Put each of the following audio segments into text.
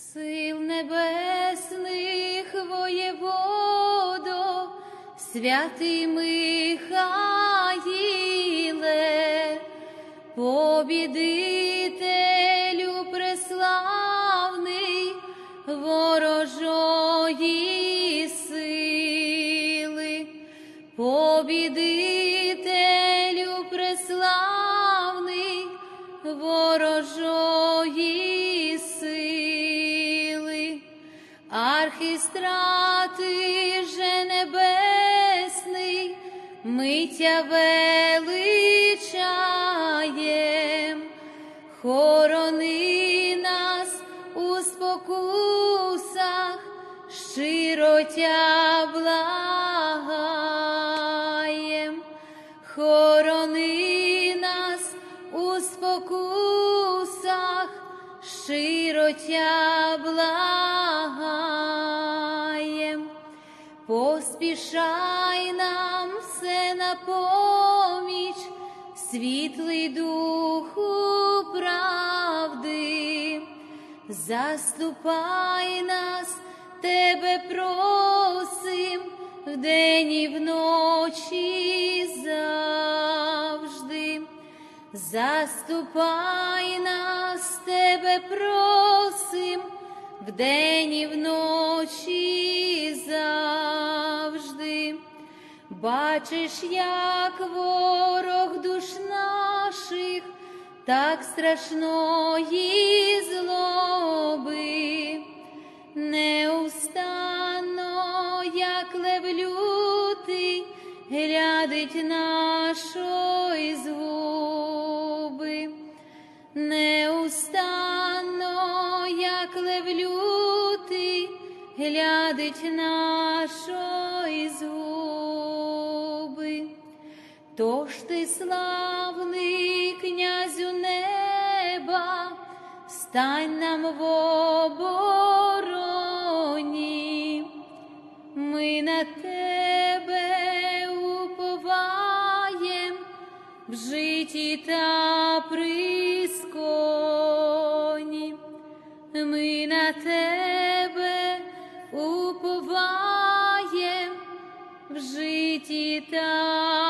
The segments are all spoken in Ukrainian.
Сил небесних воєводо, святий Михаїле, побідителю преславний ворожої сили, побідителю преславний ворожої архістрати же небесний, миття величаєм, хорони нас у спокусах, щиро тя благаєм, хорони нас у спокусах, щиро тя благаєм, світлий духу правди, заступай нас, тебе просим, вдень і вночі завжди. Заступай нас, тебе просим, вдень і вночі завжди. Бачиш, як ворог душ наших, так страшної злоби, неустанно, як лев лютий, глядить нашої згуби, неустанно, як лев лютий, глядить нашої славний князю неба, стань нам в обороні, ми на тебе уповаєм в житті та присконі, ми на тебе уповаєм в житті та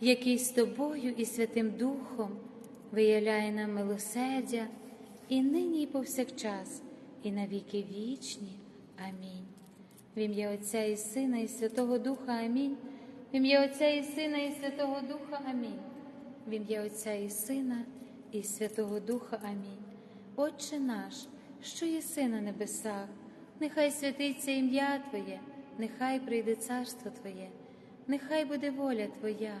який з тобою і Святим Духом виявляє нам милосердя і нині, і повсякчас, і на віки вічні. Амінь. В ім'я Отця і Сина, і Святого Духа Амінь. В ім'я Отця і Сина, і Святого Духа Амінь. В ім'я Отця і Сина, і Святого Духа Амінь. Отче наш, що єси на небесах, нехай святиться ім'я Твоє, нехай прийде царство Твоє, нехай буде воля Твоя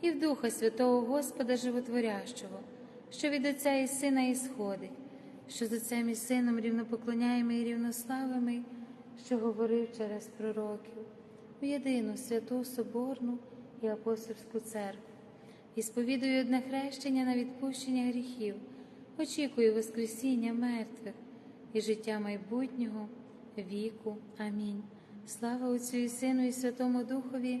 і в Духа Святого Господа Животворящого, що від Отця і Сина ісходить, що з Отцем і Сином рівнопоклоняємо і рівнославими, що говорив через пророків, в єдину святу Соборну і апостольську церкву. І сповідую одне хрещення на відпущення гріхів, очікую Воскресіння мертвих і життя майбутнього віку. Амінь. Слава Отцю і Сину, і Святому Духові,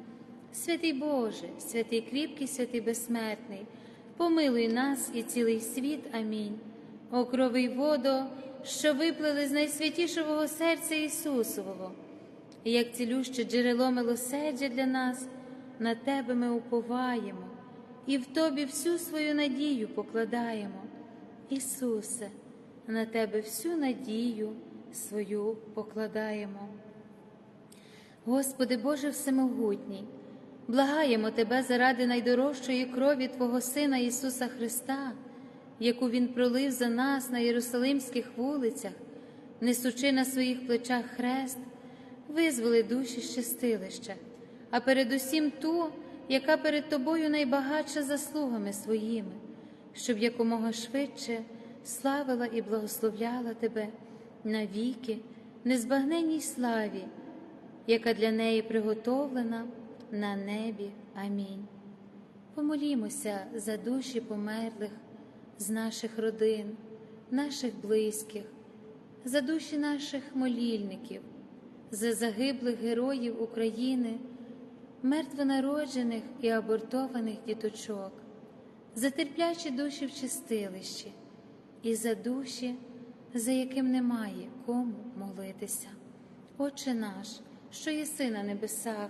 Святий Боже, святий кріпкий, святий безсмертний, помилуй нас і цілий світ. Амінь. О крови й водо, що виплили з найсвятішого серця Ісусового, і як цілюще джерело милосердя для нас, на Тебе ми уповаємо і в Тобі всю свою надію покладаємо. Ісусе, на Тебе всю надію свою покладаємо. Господи Боже Всемогутній, благаємо Тебе заради найдорожчої крові Твого Сина Ісуса Христа, яку Він пролив за нас на Єрусалимських вулицях, несучи на своїх плечах хрест, визволи душі щастилища, а передусім ту, яка перед Тобою найбагатша заслугами своїми, щоб якомога швидше славила і благословляла Тебе навіки, незбагненній славі, яка для неї приготовлена на небі. Амінь. Помолімося за душі померлих з наших родин, наших близьких, за душі наших молільників, за загиблих героїв України, мертвонароджених і абортованих діточок, за терплячі душі в чистилищі і за душі, за яким немає кому молитися. Отче наш, що єси на небесах,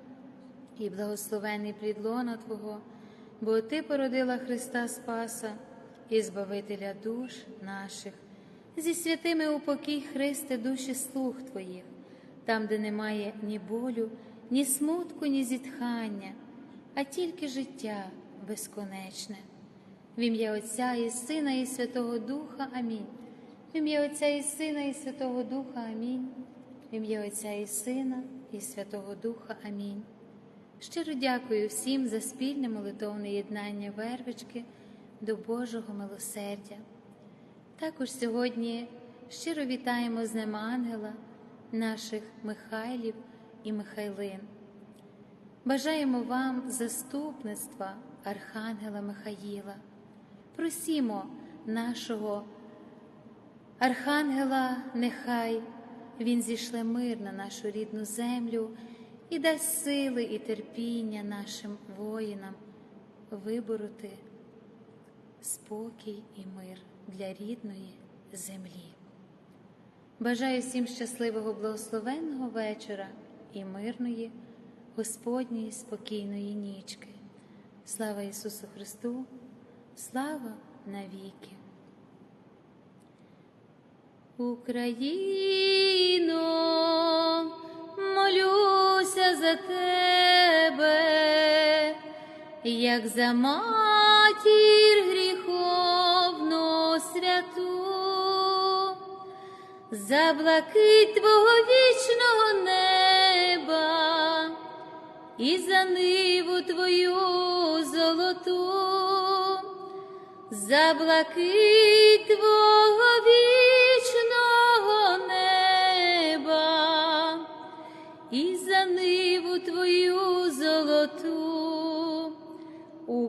і благословений плід лона Твого, бо Ти породила Христа Спаса і Збавителя душ наших, зі святими упокій Христе, душі слуг Твоїх, там, де немає ні болю, ні смутку, ні зітхання, а тільки життя безконечне. В ім'я Отця і Сина, і Святого Духа Амінь. В ім'я Отця і Сина, і Святого Духа Амінь. В ім'я Отця і Сина, і Святого Духа Амінь. Щиро дякую всім за спільне молитовне єднання вервички до Божого милосердя. Також сьогодні щиро вітаємо з ним ангела, наших Михайлів і Михайлин. Бажаємо вам заступництва Архангела Михаїла. Просімо нашого Архангела, нехай Він зійшле мир на нашу рідну землю і дасть сили і терпіння нашим воїнам вибороти спокій і мир для рідної землі. Бажаю всім щасливого благословенного вечора і мирної, Господньої спокійної нічки. Слава Ісусу Христу, слава навіки. Україно, молюся за тебе, як за матір гріховну святу, за блакить твого вічного неба і за ниву твою золоту, за блакить твого вічного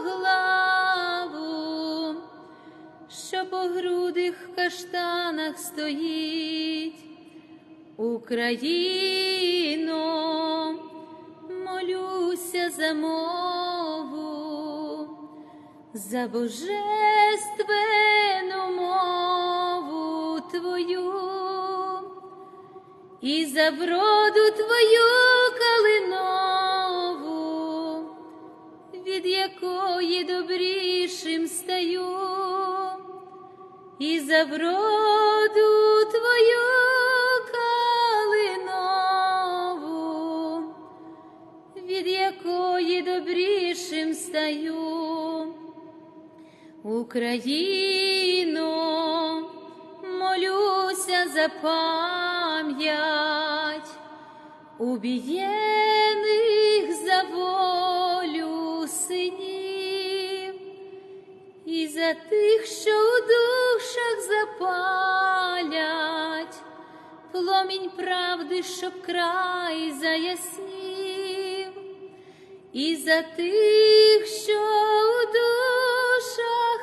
златоглаву, що по груди в каштанах стоїть. Україно, молюся за мову, за божественну мову Твою і за вроду Твою і за вроду Твою калинову, від якої добрішим стаю. Україно, молюся за пам'ять убієних за волю синів і за тих, що у душах запалять. Пломінь правди, щоб край заяснів, і за тих, що у душах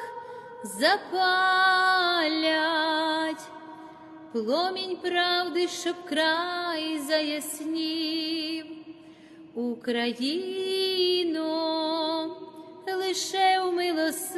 запалять. Пломінь правди, щоб край заяснів, Україно, лише у милосерді,